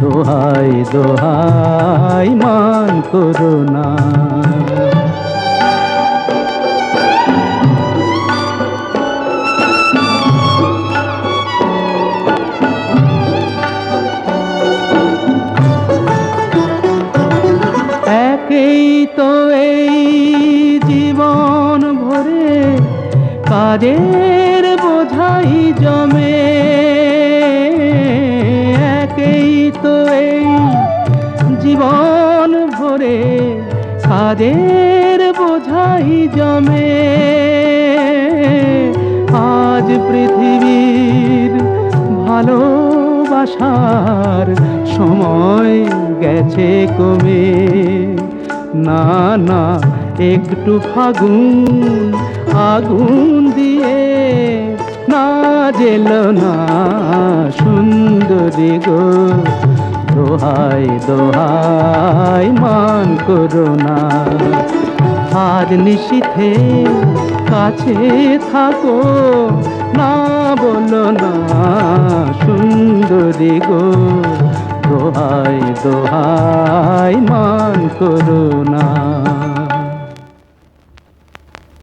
দোহাই দোহাই মান করো না। একেই তো এই জীবন ভরে কাজের বোঝাই জমে। জীবন ভরে কাজের বোঝাই জমে। আজ পৃথিবীর ভালোবাসার সময় গেছে কমে। না না, একটু ফাগুন, আগুন দিয়ে না জেল না সুন্দরী গো। দোহাই দোহাই, মান করো না। আজ নিশীথে কাছে থাকো, না বলো না, সুন্দরী গো। দোহাই দোহাই, মান করো